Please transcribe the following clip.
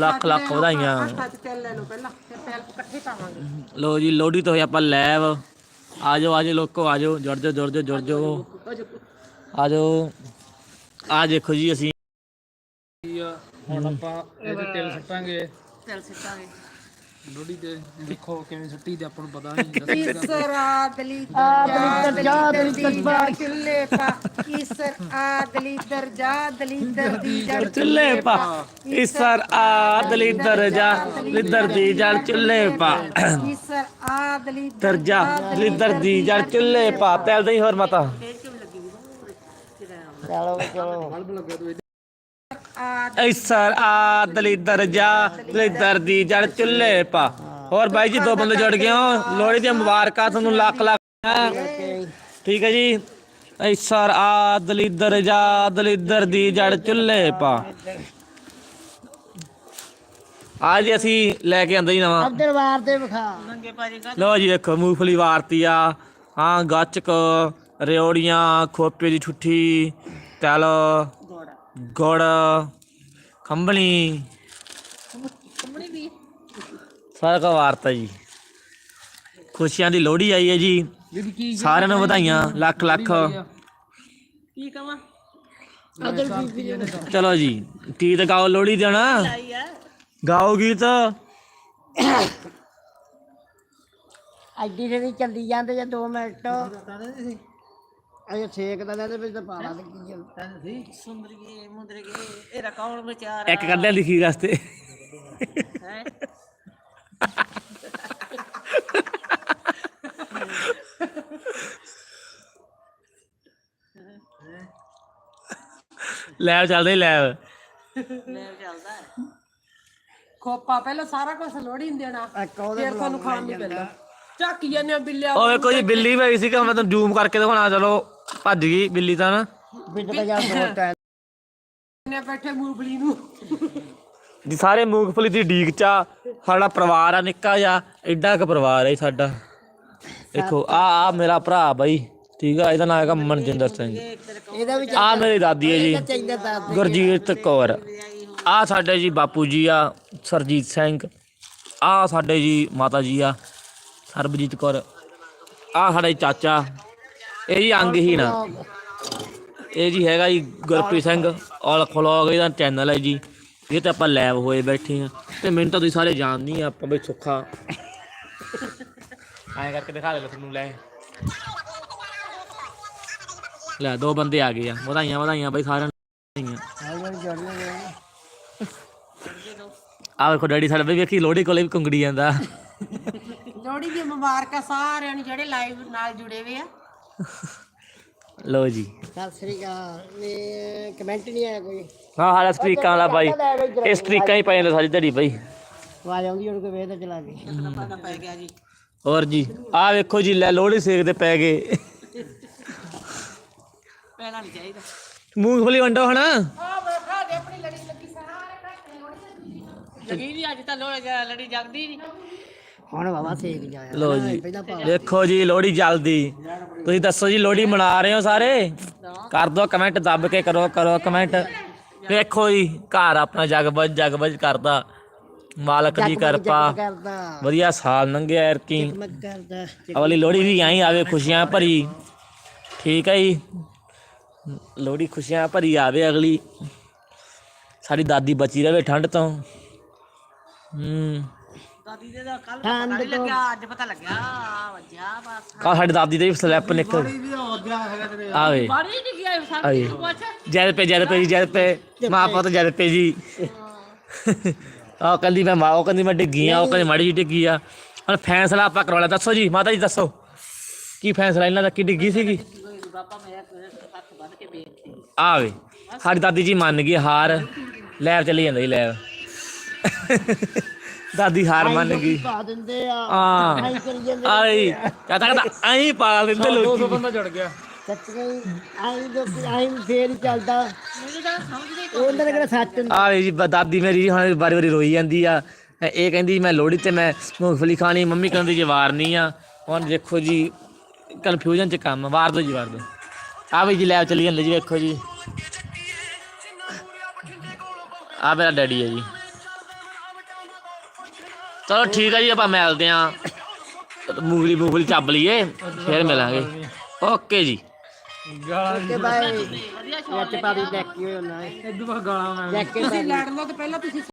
ਲੱਖ ਲੱਖ ਵਧਾਈਆਂ। ਲੈ ਲਓ ਪਹਿਲਾਂ ਫਿਰ ਤੇਲ ਇਕੱਠੇ ਪਾਵਾਂਗੇ। ਲੋ ਜੀ ਲੋਹੜੀ ਤੋਂ ਹੋਈ ਆਪਾਂ ਲੈਵ। ਆਜੋ ਆਜੋ ਲੋਕੋ ਆਜੋ। ਜੁੜ ਜਾਓ ਜੁੜ ਜਾਓ ਜੁੜ ਜਾਓ। ਆਜੋ ਆ ਦੇਖੋ ਜੀ ਅਸੀਂ ਹੁਣ ਆਪਾਂ ਇਹਦੇ ਤੇਲ ਸੁੱਟਾਂਗੇ। ਤੇਲ ਸਿੱਟਾਂਗੇ। ਲੋੜੀ ਤੇ ਦੇਖੋ ਕਿਵੇਂ ਸੁੱਟੀ ਤੇ ਆਪਾਂ ਨੂੰ ਪਤਾ ਨਹੀਂ ਈਸਰ ਆਦਲੀ ਦਰਜਾ ਦਲੀਦਰ ਦੀ ਜੜ ਚੁੱਲੇ ਪਾ। ਈਸਰ ਆਦਲੀ ਦਰਜਾ ਦਲੀਦਰ ਦੀ ਜੜ ਚੁੱਲੇ ਪਾ। ਇਸਰ ਆ ਦਲਿੱਦਰ ਜਾ ਲਿੱਦਰ ਦੀ ਜੜ ਚੁੱਲੇ ਪਾ। ਈਸਰ ਆਦਲੀ ਦਰਜਾ ਲਿੱਦਰ ਦੀ ਜੜ ਚੁੱਲੇ ਪਾ। ਤੈਲ ਨਹੀਂ ਹੋਰ ਮਾਤਾ। ਇਸਰ ਆ ਦਲਿੱਦਰ ਜਾ ਲਿੱਦਰ ਦੀ ਜੜ ਚੁੱਲੇ ਪਾ। ਹੋਰ ਬਾਈ ਜੀ ਦੋ ਬੰਦੇ ਜੁੜ ਗਏ ਹੋ। ਲੋਹੜੀ ਦੀਆਂ ਮੁਬਾਰਕਾਂ ਤੁਹਾਨੂੰ ਲੱਖ ਲੱਖ ਠੀਕ ਹੈ ਜੀ। ਇਸਰ ਆ ਦਲਿੱਦਰ ਜਾ ਦਲਿੱਦਰ ਦੀ ਜੜ ਚੁੱਲੇ ਪਾ। ਅੱਜ ਅਸੀਂ ਲੈ ਕੇ ਆਂਦੇ ਜੀ ਨਵਾਂ। ਦਰਬਾਰ ਤੇ ਵਿਖਾ। ਲੋ ਜੀ ਦੇਖੋ ਮੂੰਗਫਲੀ ਵਾਰਤੀ ਆ। ਹਾਂ ਗੱਚਕ ਰਿਓੜੀਆਂ ਖੋਪੇ ਦੀ ਠੁੱਠੀ ਤਲ ਗੁੜ। ਖੰਬਣੀ ਸਾਰਾ ਕਾ ਵਾਰਤਾ ਜੀ। ਖੁਸ਼ੀਆਂ ਦੀ ਲੋਹੜੀ ਆਈ ਹੈ ਜੀ। ਬੀਬੀ ਕੀ ਸਾਰਿਆਂ ਨੂੰ ਵਧਾਈਆਂ ਲੱਖ ਲੱਖ। ਕੀ ਕਵਾਂ? ਚਲੋ ਜੀ ਗੀਤ ਗਾਓ ਲੋਹੜੀ ਦੇ ਨਾ ਗਾਓ ਗੀਤ। ਐਡੀ ਜਿਹੜੀ ਚੱਲੀ ਜਾਂਦੇ ਜੇ 2 ਮਿੰਟ। ਅਜੇ ਛੇਕ ਦਾ ਦੇ ਵਿੱਚ ਤਾਂ ਪਾਲਾ ਤੇ ਕੀ ਇਹਦਾ ਕੌਣ ਵਿਚਾਰ ਇੱਕ ਕੱਢਿਆ ਲਿਖੀ ਰਸਤੇ। ਹੈ? ਲੈਵ ਚੱਲਦੇ ਲੈਵ ਲੈ ਚੱਲਦਾ ਖੋਪਾ ਪਹਿਲਾਂ ਸਾਰਾ ਕੁਝ ਲੋੜੀ ਨਹੀਂ ਦੇਣਾ ਫਿਰ ਤੁਹਾਨੂੰ ਖਾਣ ਨੂੰ ਪੈਂਦਾ। ਝਾਕੀ ਜਾਂਦੇ ਆ ਬਿੱਲਿਆ ਵੇਖੋ ਜੀ ਬਿੱਲੀ ਪਈ ਸੀ ਕਿ ਮੈਂ ਤੁਹਾਨੂੰ ਜ਼ੂਮ ਕਰਕੇ ਦਿਖਾਉਣਾ ਚਲੋ। ਭੱਜ ਗਈ ਬਿੱਲੀ ਤਾਂ ਨਾ। ਬਿੱਟ ਦਾ ਜਾਂ ਦੋ ਟਾਈਮ ਨੇ ਬੈਠੇ ਮੂੰਗਫਲੀ ਨੂੰ? ਜੀ ਸਾਰੇ ਮੂੰਗਫਲੀ ਦੀ ਡੀਕ ਚ। ਸਾਡਾ ਪਰਿਵਾਰ ਆ ਨਿੱਕਾ ਜਿਹਾ ਐਡਾ ਕੁ ਪਰਿਵਾਰ ਹੈ ਸਾਡਾ। ਦੇਖੋ ਆ ਆ ਮੇਰਾ ਭਰਾ ਬਾਈ ਠੀਕ ਆ ਇਹਦਾ ਨਾਮ ਹੈਗਾ ਮਨਜਿੰਦਰ ਸਿੰਘ। ਇਹਦਾ ਵੀ ਆ ਮੇਰੀ ਦਾਦੀ ਹੈ ਜੀ। ਚਾਹੀਦਾ ਤਾਂ ਗੁਰਜੀਤ ਕੌਰ। ਆ ਸਾਡੇ ਜੀ ਬਾਪੂ ਜੀ ਆ ਸਰਜੀਤ ਸਿੰਘ। ਆ ਸਾਡੇ ਜੀ ਮਾਤਾ ਜੀ ਆ ਸਰਬਜੀਤ ਕੌਰ। ਆ ਸਾਡਾ ਚਾਚਾ। ਇਹ ਜੀ ਅੰਗਹੀਣ ਆ ਇਹ ਜੀ ਹੈਗਾ ਜੀ ਗੁਰਪ੍ਰੀਤ ਸਿੰਘ ਔਲ ਖਲੋਗ ਇਹਦਾ ਚੈਨਲ ਹੈ ਜੀ। ਇਹ ਤੇ ਆਪਾਂ ਲੈਬ ਹੋਏ ਬੈਠੇ ਆ ਤੇ ਮੈਨੂੰ ਤਾਂ ਤੁਸੀਂ ਸਾਰੇ ਜਾਣਦੇ ਹੀ ਆ ਆਪਾਂ ਬਈ ਸੁੱਖਾ। ਐਂ ਕਰਕੇ ਦਿਖਾ ਦੇ ਤੁਹਾਨੂੰ ਲੈ। ਲੈ ਦੋ ਬੰਦੇ ਆ ਗਏ ਆ। ਵਧਾਈਆਂ ਵਧਾਈਆਂ ਬਈ ਸਾਰਿਆਂ ਨੂੰ। ਵਧਾਈਆਂ ਆ ਵੇਖੋ ਡੈਡੀ ਸਾਡੇ ਬਈ ਵੇਖੀ ਲੋਹੜੀ ਕੋਲੇ ਵੀ ਕੁੰਗੜੀ ਜਾਂਦਾ। ਲੋੜੀ ਦੀ ਮੁਬਾਰਕਾਂ ਸਾਰਿਆਂ ਨੂੰ ਜਿਹੜੇ ਲਾਈਵ ਨਾਲ ਜੁੜੇ ਹੋਏ ਆ। ਲੋ ਜੀ। ਸਤਿ ਸ੍ਰੀ ਅਕਾਲ। ਇਹ ਕਮੈਂਟ ਨਹੀਂ ਆਇਆ ਕੋਈ। ਹਾਂ ਹਾਲਾ ਸਟ੍ਰੀਕਾਂ ਵਾਲਾ ਬਾਈ ਇਹ ਸਟ੍ਰੀਕਾਂ ਹੀ ਪੈ ਜਾਂਦੇ ਸਾਰੀ ਧੜੀ ਬਾਈ ਆਵਾਜ਼ ਆਉਂਦੀ ਹੁਣ ਕੋਈ ਵੇਖ ਚਲਾ ਕੇ ਪਤਾ ਪੈ ਗਿਆ ਜੀ ਹੋਰ ਜੀ ਆ ਵੇਖੋ ਜੀ ਲੈ ਲੋਹੜੀ ਸੇਕਦੇ ਪੈ ਗਏ। ਪਹਿਲਾਂ ਨਹੀਂ ਚਾਹੀਦਾ। ਮੂੰਗਫਲੀ ਵੰਡੋ ਹਣਾ। ਆ ਵੇਖਾ ਦੇ ਆਪਣੀ ਲੜੀ ਲੱਗੀ ਸਾਰੇ ਜਗੀ ਵੀ ਅੱਜ ਤਾਂ ਲੋ ਲੜੀ ਜਗਦੀ ਨਹੀਂ ਹੁਣ ਬਾਬਾ ਸੇਕ ਜਾਇਆ ਲੋ ਜੀ। ਦੇਖੋ ਜੀ ਲੋਹੜੀ ਜਲਦੀ। ਤੁਸੀਂ ਦੱਸੋ ਜੀ ਲੋਹੜੀ ਮਨਾ ਰਹੇ ਹੋ ਸਾਰੇ? ਕਰ ਦਿਓ ਕਮੈਂਟ ਦੱਬ ਕੇ ਕਰੋ ਕਰੋ ਕਮੈਂਟ ਵੇਖੋ ਜੀ ਘਰ ਆਪਣਾ ਜਗਬਜ ਜਗਬਜ ਕਰਦਾ। ਮਾਲਕ ਦੀ ਕਿਰਪਾ। ਵਧੀਆ ਸਾਲ ਲੰਘਿਆ ਐਰਕੀ ਅਗਲੀ ਲੋਹੜੀ ਵੀ ਆਈ ਆਵੇ ਖੁਸ਼ੀਆਂ ਭਰੀ। ਠੀਕ ਹੈ ਜੀ। ਲੋਹੜੀ ਖੁਸ਼ੀਆਂ ਭਰੀ ਆਵੇ ਅਗਲੀ। ਸਾਡੀ ਦਾਦੀ ਬਚੀ ਰਵੇ ਠੰਡ ਤੋਂ। ਹੂੰ। ਦਾਦੀ ਦੇ ਦਾ ਕੱਲ ਪਤਾ ਨਹੀਂ ਲੱਗਿਆ ਅੱਜ ਪਤਾ ਲੱਗਿਆ। ਵੱਜਿਆ ਬਸ। ਕਾ ਸਾਡੀ ਦਾਦੀ ਦੇ ਵੀ ਸਲੈਪ ਨਿਕਲ। ਆਵੇ ਬਾਰੀ ਨਹੀਂ ਗਿਆ ਸਭ ਆਵੇ ਕੁਝ ਪੁੱਛ ਜਦ ਪੇ ਜਦ ਪੇ ਜੀ ਜਦ ਪੇ ਮਾਂ ਪੁੱਤ ਜਦ ਪੇ ਜੀ। ਆ ਕਹਿੰਦੀ ਮੈਂ ਮਾਂ ਉਹ ਕਹਿੰਦੀ ਮੈਂ ਡਿੱਗੀ ਆ ਉਹ ਕਹਿੰਦੀ ਮਾੜੀ ਜੀ ਡਿੱਗੀ ਆ। ਹੁਣ ਫੈਸਲਾ ਆਪਾਂ ਕਰਵਾ ਲਿਆ। ਦੱਸੋ ਜੀ ਮਾਤਾ ਜੀ ਦੱਸੋ। ਕੀ ਫੈਸਲਾ ਇਹਨਾਂ ਦਾ ਕੀ ਡਿੱਗੀ ਸੀਗੀ? ਬਾਪਾ ਮੇਰਾ ਹੱਥ ਬੰਨ ਕੇ ਬੇਨਤੀ ਆਵੇ ਸਾਡੀ ਦਾਦੀ ਜੀ ਮੰਨ ਗਈ ਹਾਰ। ਲੈਬ ਚਲੀ ਜਾਂਦਾ ਜੀ ਲੈਬ। ਦਾਦੀ ਹਾਰ ਮੰਨ ਗਈ। ਪਾ ਦਿੰਦੇ ਆ ਹਾਂ। ਕਰੀ ਜਾਂਦੇ ਆਈ ਕਹਤਾ ਕਹਤਾ ਐਂ ਪਾ ਦਿੰਦੇ ਲੋਕੀ। ਬੰਦਾ ਜੁੜ ਗਿਆ। ਸੱਚੀ ਆਈ ਆਈ ਫੇਰ ਚੱਲਦਾ। ਉਹਨਾਂ ਦਾ ਕਿਹੜਾ ਸੱਚ ਹੁੰਦਾ। ਆਵੇ ਜੀ ਬ- ਦਾਦੀ ਮੇਰੀ ਹੁਣ ਵਾਰੀ ਵਾਰੀ ਰੋਈ ਜਾਂਦੀ ਆ। ਇਹ ਕਹਿੰਦੀ ਮੈਂ ਲੋਹੜੀ ਤੇ ਮੈਂ ਮੂੰਗਫਲੀ ਖਾਣੀ ਮੰਮੀ ਕਹਿੰਦੀ ਜੀ ਵਾਰ ਨਹੀਂ ਆ। ਹੁਣ ਦੇਖੋ ਜੀ ਕਨਫਿਊਜ਼ਨ ਚ ਕੰਮ। ਵਾਰ ਦੋ ਜੀ ਵਾਰ ਦੋ। ਆ ਵੀ ਜੀ ਚਲੀ ਜਾਂਦੇ ਜੀ ਵੇਖੋ ਜੀ। ਆ ਮੇਰਾ ਡੈਡੀ ਹੈ ਜੀ। ਚਲੋ ਠੀਕ ਹੈ ਜੀ ਆਪਾਂ ਮਿਲਦੇ ਆਂ ਮੂੰਗਲੀ ਮੂੰਗਲੀ ਚੱਬ ਲਈਏ ਫਿਰ ਮਿਲਾਂਗੇ। ਓਕੇ ਜੀ। ਗਾਲਾਂ ਕਿ ਬਾਈ ਵਿੱਚ ਪਾ ਦੀ ਡੈਕੀ ਹੋਣਾ ਇਦੋਂ ਬਾਅਦ ਗਾਲਾਂ ਮੈਂ ਦੀ ਲੜ ਲਓ ਤੇ ਪਹਿਲਾਂ ਤੁਸੀਂ